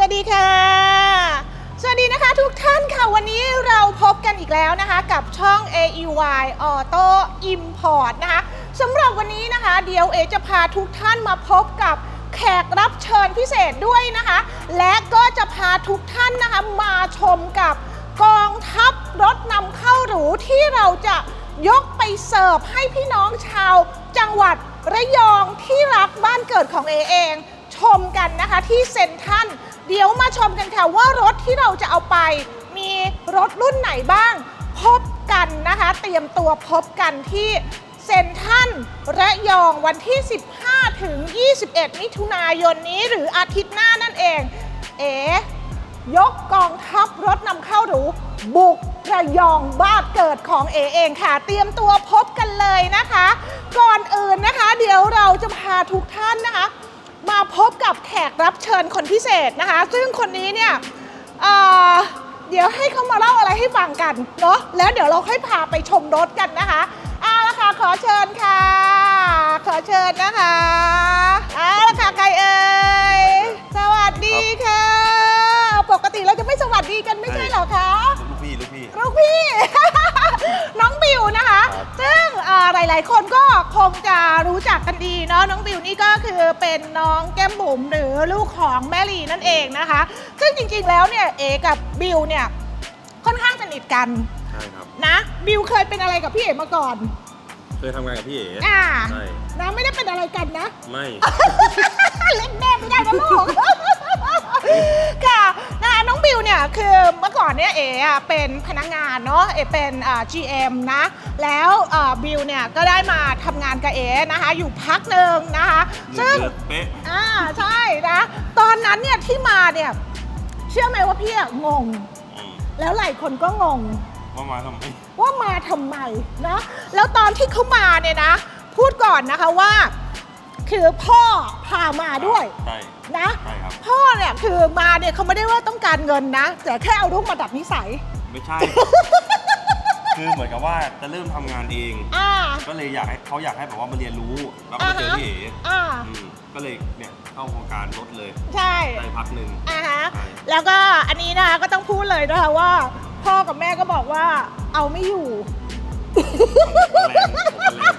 สวัสดีค่ะ สวัสดีนะคะทุกท่านค่ะ วันนี้เราพบกันอีกแล้วนะคะ กับช่อง AEY Auto Import นะคะสำหรับวันนี้นะคะเดี๋ยวเอจะพาทุกท่านมาพบกับแขกรับเชิญพิเศษด้วยนะคะ และก็จะพาทุกท่านนะคะมาชมกับกองทัพรถนำเข้าหรูที่เราจะยกไปเสิร์ฟให้พี่น้องชาว จังหวัดระยองที่รักบ้านเกิดของเอเอง ชมกันนะคะที่เซ็นทรัล เดี๋ยวมาชมกันค่ะว่ารถที่เราจะเอาไป มีรถรุ่นไหนบ้าง พบกันนะคะ เตรียมตัวพบกันที่เซนทรัลระยองวันที่ 15 ถึง 21 มิถุนายนนี้หรืออาทิตย์หน้านั่นเอง เอ๋ยกกองทัพรถนำเข้าหรูบุกระยองบ้านเกิดของเอเองค่ะ เตรียมตัวพบกันเลยนะคะ ก่อนอื่นนะคะ เดี๋ยวเราจะพาทุกท่านนะคะ มาพบกับแขกรับเชิญคนพิเศษนะคะ ซึ่งคนนี้เนี่ยเอ่อเดี๋ยวให้เขามาเล่าอะไรให้ฟังกันเนาะแล้วเดี๋ยวเราค่อยพาไปชมรถกันนะคะเอาละค่ะขอเชิญค่ะ ขอเชิญนะคะเอาละค่ะใครเอ่ยสวัสดีค่ะ ปกติเราจะไม่สวัสดีกันไม่ใช่เหรอคะลูกพี่ลูกพี่ลูกพี่ น้องบิวนะคะครับซึ่งเอ่อ หลาย ๆ คนก็คงจะรู้จักกันดีเนาะน้องบิวนี่ก็คือเป็นน้องแก้มบุ๋มหรือลูกของแม่ลีนั่นเองนะคะ ซึ่งจริง ๆ แล้วเนี่ยเอกับบิวเนี่ยค่อนข้างสนิทกันใช่ครับ นะ บิวเคยเป็นอะไรกับพี่เอ๋มาก่อน เคยทำงานกับพี่เอ๋อ่า ใช่นะไม่ได้เป็นอะไรกันนะ ไม่ เล่นแม่ไม่ได้นะลูก ค่ะ เนี่ยคือเมื่อก่อนเนี่ยเอ๋อะเป็นพนักงานเนาะเอ๋เป็นอ่า GM นะแล้วอ่าบิวเนี่ยก็ได้มาทำงานกับเอ๋นะคะอยู่พักหนึ่งนะคะหนึ่งซึ่งเดือนเป๊ะ อ่าใช่นะ ตอนนั้นเนี่ยที่มาเนี่ยเชื่อไหมว่าพี่อะงง อืมแล้วหลายคนก็งง ว่ามาทำไมว่ามาทำไมนะแล้วตอนที่เขามาเนี่ยนะ พูดก่อนนะคะว่า คือพ่อพามาด้วยใช่ นะใช่ครับ พ่อเนี่ยคือมาเนี่ยเขาไม่ได้ว่าต้องการเงินนะ แต่แค่เอาลูกมาดับนิสัย ไม่ใช่ คือเหมือนกับว่าจะเริ่มทำงานเอง อ่า ก็เลยอยากให้เขาอยากให้แบบว่ามาเรียนรู้แล้วก็อ่ามาเจอฮะ พี่เอ๋อ่า อืมก็เลยเนี่ยเข้าโครงการรถเลยใช่ ได้พักหนึ่ง อ่าฮะใช่ แล้วก็อันนี้นะคะก็ต้องพูดเลยนะคะว่า พ่อกับแม่ก็บอกว่าเอาไม่อยู่มันแรง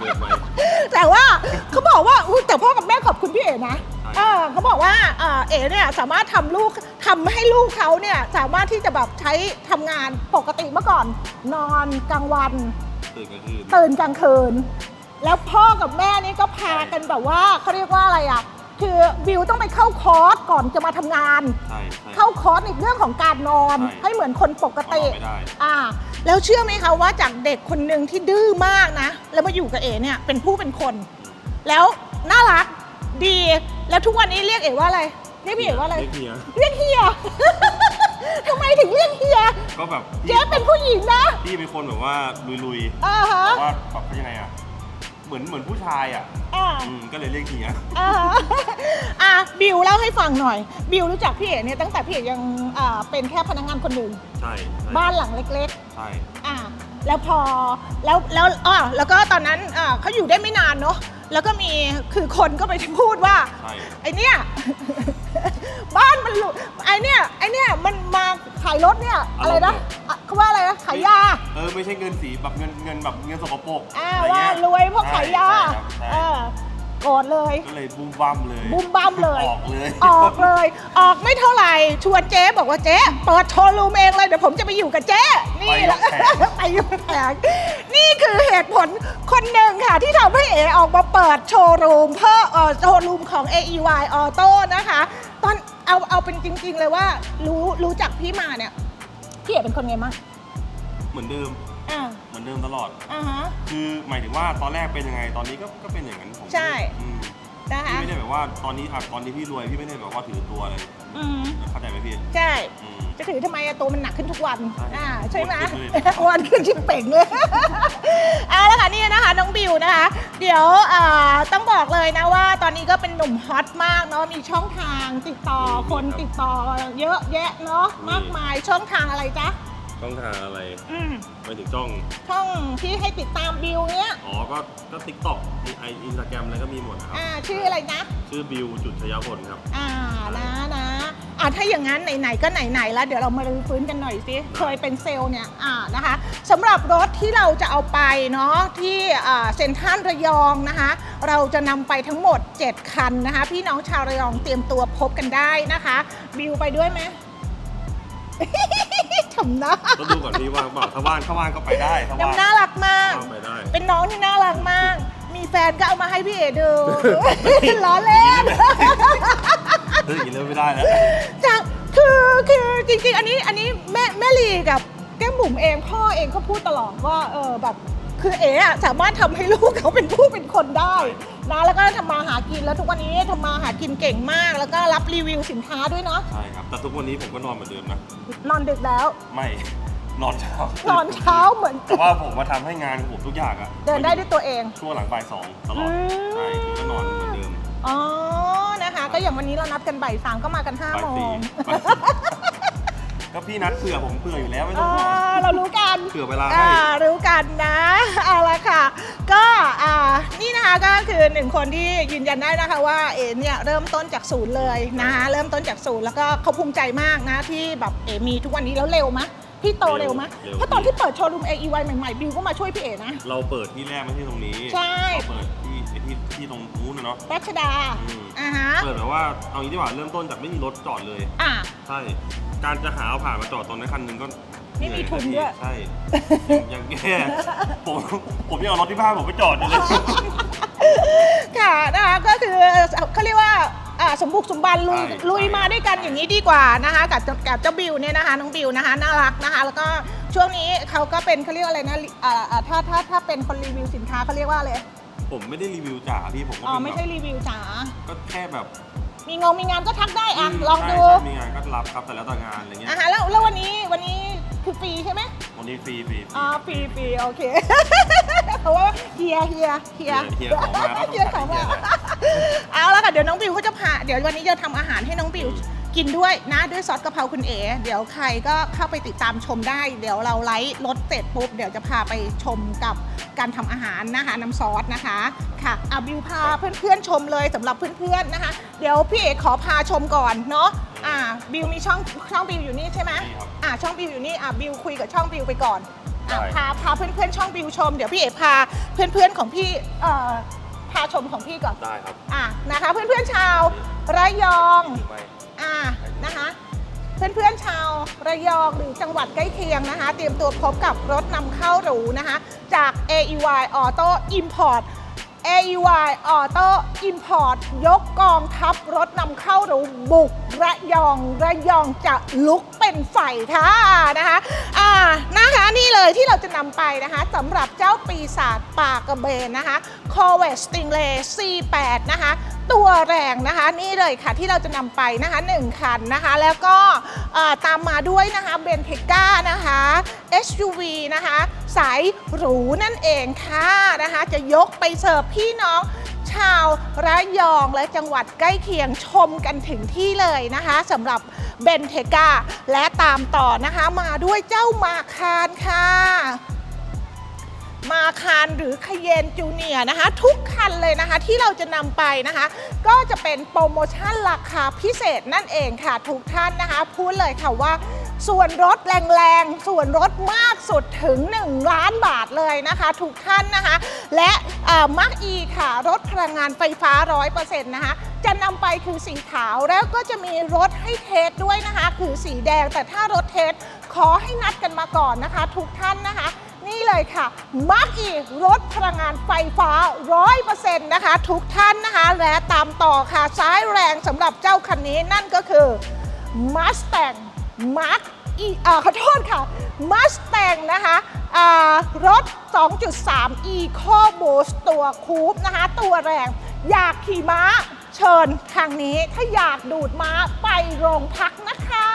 ผมมันแรงเกินไปแต่ว่าเขาบอกว่าอุ๊ยแต่พ่อกับแม่ขอบคุณพี่เอ๋นะใช่ เออเขาบอกว่าเอ่อเอ๋เนี่ยสามารถทำลูกทำให้ลูกเขาเนี่ยสามารถที่จะแบบใช้ทำงานปกติเมื่อก่อน นอนกลางวัน ตื่นกลางคืนตื่นกลางคืน แล้วพ่อกับแม่นี่ก็พากันแบบว่าเขาเรียกว่าอะไรอะ คือบิวต้องไปเข้าคอร์สก่อนจะมาทำงาน ใช่ใช่ เข้าคอร์สในเรื่องของการนอนใช่ให้เหมือนคนปกตินอนไม่ได้ อ่า แล้วเชื่อไหมคะว่าจากเด็กคนหนึ่งที่ดื้อมากนะ แล้วมาอยู่กับเอ๋เนี่ยเป็นผู้เป็นคน แล้วน่ารักดีแล้วทุกวันนี้เรียกเอ๋ว่าอะไรเรียกพี่เอ๋ว่าอะไร เรียกเฮียเรียกเฮีย ทำไมถึงเรียกเฮีย ก็แบบเจ๊เป็นผู้หญิงนะพี่เป็นคนแบบว่าลุยอ่าๆฮะ แต่ว่าแบบยังไงอะ เหมือนเหมือนผู้ชายอะอ่า อืมก็เลยเรียกเฮีย อ่าฮะอะบิวเล่าให้ฟังหน่อย บิวรู้จักพี่เอ๋เนี่ยตั้งแต่พี่เอ๋ยังอ่าเป็นแค่พนักงานคนหนึ่งใช่ใช่บ้านหลังเล็กใช่ ๆอ่าแล้วพอแล้วแล้วอ๋อแล้วก็ตอนนั้นอ่าเขาอยู่ได้ไม่นานเนาะแล้วก็มีคือคนก็ไปพูดว่า ใช่ ไอเนี้ยบ้านมันหลุดไอเนี้ยไอเนี้ยมันมาขายรถเนี่ยอะไรนะอะเขา ว่าอะไรนะขายยา เออไม่ใช่เงินสีแบบเงินเงินแบบเงินสกปรกอ่าอะไรว่าเงี้รวยเพราะขายยา ใช่ครับใช่เออโกรธเลย ก็เลยบูมบ้ามเลยบุ้มบ้ามเลย ออกเลย ออกเลย ออกไม่เท่าไหร่ ชวนเจ๊บอกว่าเจ๊เปิดโชว์รูมเองเลย เดี๋ยวผมจะไปอยู่กับเจ๊นี่แหละ ไปยกแผงนี่คือเหตุผลคนหนึ่งค่ะ ที่ทำให้เอออกมาเปิดโชว์รูมเพื่อเอ่อโชว์รูมของ AEY Auto นะคะ ตอนเอาเอาเป็นจริง ๆ เลยว่ารู้รู้จักพี่มาเนี่ย พี่เอ๋เป็นคนไงมั่ง เหมือนเดิม อ่าเหมือนเดิมตลอด อ่าฮะ คือหมายถึงว่าตอนแรกเป็นยังไงตอนนี้ก็ก็เป็นอย่างนั้นผมใช่ อืมนะพี่คะไม่ได้แบบว่าตอนนี้อะตอนนี้พี่รวยพี่ไม่ได้แบบว่าถือตัวเลยอืมเข้าใจไหมพี่ใช่ อืม จะถือทำไมอะตัวมันหนักขึ้นทุกวันใช่อ่าใช่ไหมอ้วนขึ้นเลย อ้วนขึ้นชิบเป่งเลย เอาละค่ะนี่นะคะน้องบิวนะคะ เดี๋ยวอ่าต้องบอกเลยนะว่า ตอนนี้ก็เป็นหนุ่มฮอตมากเนาะมีช่องทางติดต่อคนติดต่อเยอะแยะเนาะมากมายช่องทางอะไรจ๊ะ ต้องทางอะไรอืมไปถึงจ้อง ช่องที่ให้ติดตามบิวเนี้ยอ๋อ ก็ ก็ทิกตอกมีไออินสตาแกรมอะไรก็มีหมดนะครับ อ่าชื่ออะไรนะ ชื่อบิวจุดชยพลครับ อ่านะนะอะถ้าอย่างนั้นไหนๆก็ไหนๆแล้วเดี๋ยวเรามารื้อฟื้นกันหน่อยสิเคยเป็นเซลล์เนี่ยอ่านะคะสำหรับรถที่เราจะเอาไปเนาะที่อ่าเซ็นทรัลระยองนะคะ เราจะนำไปทั้งหมด 7 คันนะคะ พี่น้องชาวระยองเตรียมตัวพบกันได้นะคะ บิวไปด้วยไหมทำหน้าต้องดูก่อนพี่ว่างเปล่าถ้าว่างถ้าว่างก็ไปได้ถ้าว่างน้ำน่ารักมาก ว่างไปได้ เป็นน้องที่น่ารักมาก มีแฟนก็เอามาให้พี่เอดู ล้อเล่นเฮ้ยอย่างนี้เริ่มไม่ได้แล้ว จากคือคือจริงๆ อันนี้อันนี้แม่แม่ลีกับแก้มบุ๋มเองพ่อเองก็พูดตลอดว่าเออแบบ คือเอ๋อะสามารถทำให้ลูกเขาเป็นผู้เป็นคนได้นะแล้วก็ทำมาหากินแล้วทุกวันนี้ทำมาหากินเก่งมาก แล้วก็รับรีวิวสินค้าด้วยเนาะใช่ครับแต่ทุกวันนี้ผมก็นอนเหมือนเดิมนะนอนดึกแล้ว ไม่นอนเช้านอนเช้าเหมือนแต่ว่าผมมาทำให้งานของผมทุกอย่างอะเดินได้ด้วยตัวเองช่วงหลังบ่ายสองตลอดอืมใช่คือก็นอนเหมือนเดิมอ๋อนะคะ ก็อย่างวันนี้เรานัดกันบ่ายสามก็มากันห้าบ่ายโมสี่ง ก็พี่นัดเผื่อผมเผื่ออยู่แล้วไม่ต้อ่องห่วงาเรารู้กัน เผื่อเวลาให้ อ่ารู้กันนะเอาละค่ะ ก็อ่านี่นะคะก็คือหนึ่งคนที่ยืนยันได้นะคะว่าเอ๋เนี่ยเริ่มต้นจากศูนย์เลยนะคะเริ่มต้นจากศูนย์แล้วก็เขาภูมิใจมากนะที่แบบเอ๋มีทุกวันนี้แล้วเร็วมะพี่โตเร็วมะเร็ว เพราะตอนที่เปิดโชว์รูม AEY ใหม่ๆบิวก็มาช่วยพี่เอ๋นะ เราเปิดที่แรกไม่ใช่ตรงนี้ใช่ เราเปิดที่ ไอ้ที่ที่ตรงนู้นนะเนาะ รัชดาอืม อ่าฮะเปิดแบบว่าเอางี้ดีกว่าเริ่มต้นจากไม่มีรถจอดเลย อ่าใช่ การจะหาเอาผ่านมาจอดตอนนั้นคันหนึงก็ไม่มีทุนเหด้วยอใช่ยังแย่ผมผมยังเอารถที่บ้านผมไปจอดอยู่เลย ค่ะนะคะก็คือเขาเรียกว่าอ่าสมบุกสมบันลุยใช่ลุยใช่มาด้วยกันอย่างนี้ดีกว่านะคะกับกับเจ้าบิวเนี่ยนะคะน้องบิวนะคะน่ารักนะคะ แล้วก็ช่วงนี้เขาก็เป็นเขาเรียกว่าอะไรนะอ่าอ่าถ้าถ้าถ้าเป็นคนรีวิวสินค้าเขาเรียกว่าอะไร ผมไม่ได้รีวิวจ๋าพี่ผมก็อ๋อเป็นไม่แบใช่บรีวิวจ๋า ก็แค่แบบ มีงงมีงานก็ทักได้อะมลองดูใช่ใช่มีงานก็รับครับแต่แล้วแต่งานอะไรเงี้ยอะฮะแล้วแล้ววันนี้วันนี้คือฟรีใช่ไหมวันนี้ฟรีฟรีอ๋อฟรีฟรีโอเคเพราะว่าเฮียเฮียเฮียเฮียของมาก็ต้องเฮียของมาจัดให้เฮียแหละเอาละค่ะเดี๋ยวน้องบิวเขาจะพาเดี๋ยววันนี้จะทำอาหารให้น้องบิว กินด้วยนะด้วยซอสกะเพราคุณเอ๋เดี๋ยวใครก็เข้าไปติดตามชมได้ เดี๋ยวเราไลฟ์รถเสร็จปุ๊บ เดี๋ยวจะพาไปชมกับการทำอาหารนะคะน้ำซอสนะคะค่ะอะบิวพาเพื่อนๆชมเลยสำหรับเพื่อนๆนะคะ เดี๋ยวพี่เอ๋ขอพาชมก่อนเนาะอ่าบิวมีช่องช่องบิวอยู่นี่ใช่ไหมนี่ครับอ่าช่องบิวอยู่นี่อะบิวคุยกับช่องบิวไปก่อนอะได้พาพาเพื่อนๆช่องบิวชม เดี๋ยวพี่เอ๋พาเพื่อนๆของพี่เอ่อพาชมของพี่ก่อนได้ครับอะนะคะ เพื่อนๆชาวระยองหรือไม่อะนะคะ เพื่อนๆชาวระยองหรือจังหวัดใกล้เคียงนะคะ เตรียมตัวพบกับรถนำเข้าหรูนะคะ จาก AEY Auto Import AEY Auto Import ยกกองทัพรถนำเข้าหรูบุกระยองระยองจะลุกเป็นไฟค่ะนะคะอ่านะคะนี่เลยที่เราจะนำไปนะคะสำหรับเจ้าปีศาจปากกระเบนนะคะ c o v e t Stingray C8 นะคะ ตัวแรงนะคะ นี่เลยค่ะที่เราจะนำไปนะคะ 1 คันนะคะ แล้วก็ตามมาด้วยนะคะเบนเทก้านะคะ SUV นะคะ สายหรูนั่นเองค่ะนะคะ จะยกไปเสิร์ฟพี่น้องชาวระยองและจังหวัดใกล้เคียงชมกันถึงที่เลยนะคะสำหรับเบนเทก้าและตามต่อนะคะมาด้วยเจ้ามาคารค่ะ มาคารหรือคเยนจูเนียนะคะ ทุกคันเลยนะคะที่เราจะนำไปนะคะ ก็จะเป็นโปรโมชั่นราคาพิเศษนั่นเองค่ะ ทุกท่านนะคะ พูดเลยค่ะว่าส่วนลดแรงๆ ส่วนลดมากสุดถึง 1 ล้านบาทเลยนะคะ ทุกท่านนะคะ และมาร์กอีค่ะรถพลังงานไฟฟ้า 100%นะคะจะนำไปคือสีขาวแล้วก็จะมีรถให้เทสด้วยนะคะ คือสีแดงแต่ถ้ารถเทสขอให้นัดกันมาก่อนนะคะ ทุกท่านนะคะ นี่เลยค่ะมาร์กอีรถพลังงานไฟฟ้า 100%นะคะ ทุกท่านนะคะ และตามต่อค่ะซ้ายแรงสำหรับเจ้าคันนี้นั่นก็คือ Mustang Mark E อ่าขอโทษค่ะ Mustang นะคะอ่ารถ 2.3 Eco Boost ตัวคูปนะคะ ตัวแรง อยากขี่ม้าเชิญทางนี้ ถ้าอยากดูดม้าไปโรงพักนะคะ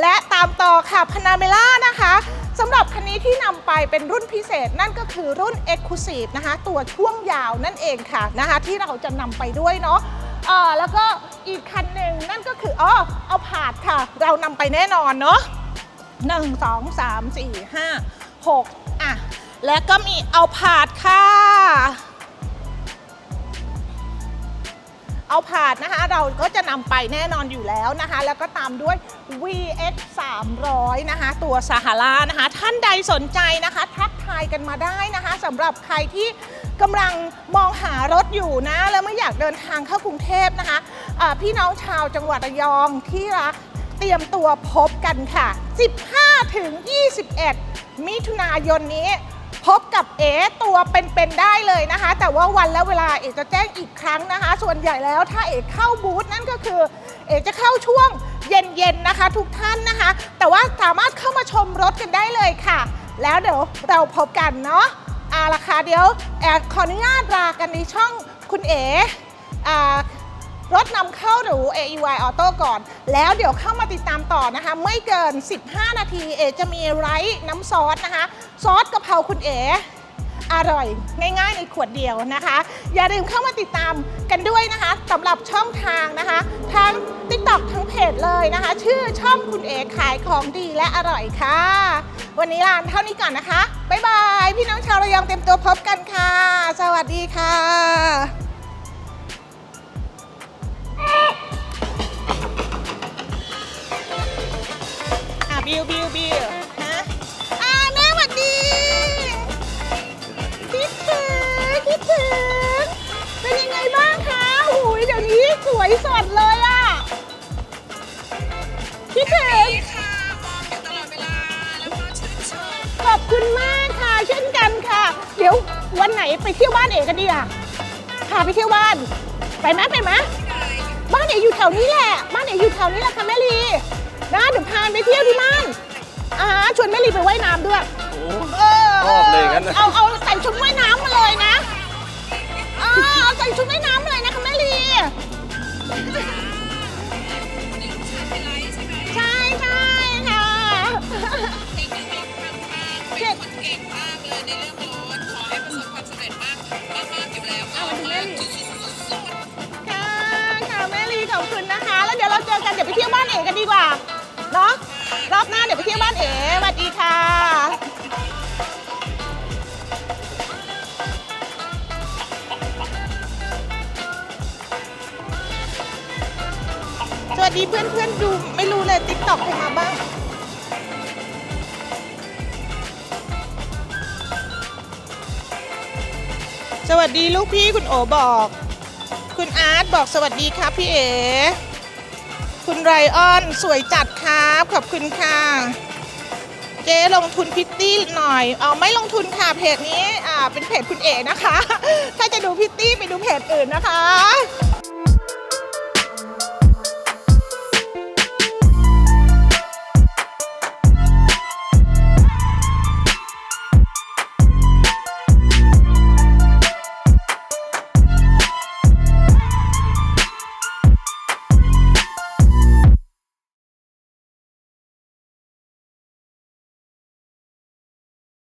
และตามต่อค่ะพนาเมล่านะคะสำหรับคันนี้ที่นำไปเป็นรุ่นพิเศษนั่นก็คือรุ่น e x c l u s i v e นะคะ ตัวช่วงยาวนั่นเองค่ะนะคะที่เราจะนำไปด้วยเนาะอ่อแล้วก็อีกคันหนึ่งนั่นก็คืออ๋อเอาผาดค่ะ เรานำไปแน่นอนเนาะหนึ่งสองสามสี่ห้าหกอะและก็มีเอาผาดค่ะ เอาผาดนะคะ เราก็จะนำไปแน่นอนอยู่แล้วนะคะ แล้วก็ตามด้วย VX 300นะคะ ตัวซาฮารานะคะ ท่านใดสนใจนะคะ ทักทายกันมาได้นะคะสำหรับใครที่กำลังมองหารถอยู่นะ แล้วไม่อยากเดินทางเข้ากรุงเทพนะคะอ่าพี่น้องชาวจังหวัดระยองที่รักเตรียมตัวพบกันค่ะ 15ถึง21 มิถุนายนนี้ พบกับเอตัวเป็นๆได้เลยนะคะ แต่ว่าวันและเวลาเอจะแจ้งอีกครั้งนะคะ ส่วนใหญ่แล้วถ้าเอเข้าบูธนั่นก็คือ เอจะเข้าช่วงเย็นๆนะคะ ทุกท่านนะคะ แต่ว่าสามารถเข้ามาชมรถกันได้เลยค่ะ แล้วเดี๋ยวเราพบกันเนาะอาราคาเดี๋ยวแอขออนุญาตลากันในช่องคุณเออรถนำเข้าหรู AEY Auto ก่อน แล้วเดี๋ยวเข้ามาติดตามต่อนะคะ ไม่เกิน 15 นาทีเอจะมีไรซ์น้ำซอสนะคะ ซอส เพราคุณเออร่อยง่ายๆในขวดเดียวนะคะ อย่าลืมเข้ามาติดตามกันด้วยนะคะสำหรับช่องทางนะคะ ทั้ง TikTok ทั้งเพจเลยนะคะ ชื่อช่องคุณเอขายของดีและอร่อยค่ะ วันนี้ลานเท่านี้ก่อนนะคะ บ๊ายบาย พี่น้องชาวระยองเต็มตัวพบกันค่ะ สวัสดีค่ะอะบิวบิวบิว วยสดเลยอะคิดถึงค่ะมองอยู่ตลอดเวลา แล้วก็ชื่นชมขอบคุณมากค่ะเช่นกันค่ะ เดี๋ยววันไหนไปเที่ยวบ้านเอกกันดีอะพาไปเที่ยวบ้าน ไปไหมไปไหมบ้านเอ๋อยู่แถวนี้แหละ บ้านเอ๋อยู่แถวนี้แหละค่ะแม่ลีนะเดี๋ยวพาไปเที่ยวที่บ้านอ่าชวนแม่ลีไปว่ายน้ำด้วยโอ้เออชอบเลยงั้นน่ะเอาเอาใส่ชุดว่ายน้ำมาเลยนะอ่าเอาใส่ชุดว่ายน้ำ ใช่ใช่ค่ะเก่งมากเลยในเรื่องรถขอให้ประสบความสำเร็จมากมากมากๆอยู่แล้วก็มาจุดสุดๆค่ะค่ะแม่ลีขอบคุณนะคะ แล้วเดี๋ยวเราเจอกันเดี๋ยวไปเที่ยวบ้านเอ๋กันดีกว่าเนาะรอบหน้าเดี๋ยวไปเที่ยวบ้านเอ๋ส สวัสดีเพื่อนๆดูไม่รู้เลยติ๊กต็อกใครมาบ้าง สวัสดีลูกพี่คุณโอบอก คุณอาร์ตบอกสวัสดีครับพี่เอ คุณไรออนสวยจัดครับ ขอบคุณค่ะเจ๊ลงทุนพิตตี้หน่อยเอาไม่ลงทุนค่ะเพจนี้อ่าเป็นเพจคุณเอนะคะ ถ้าจะดูพิตตี้ไปดูเพจอื่นนะคะ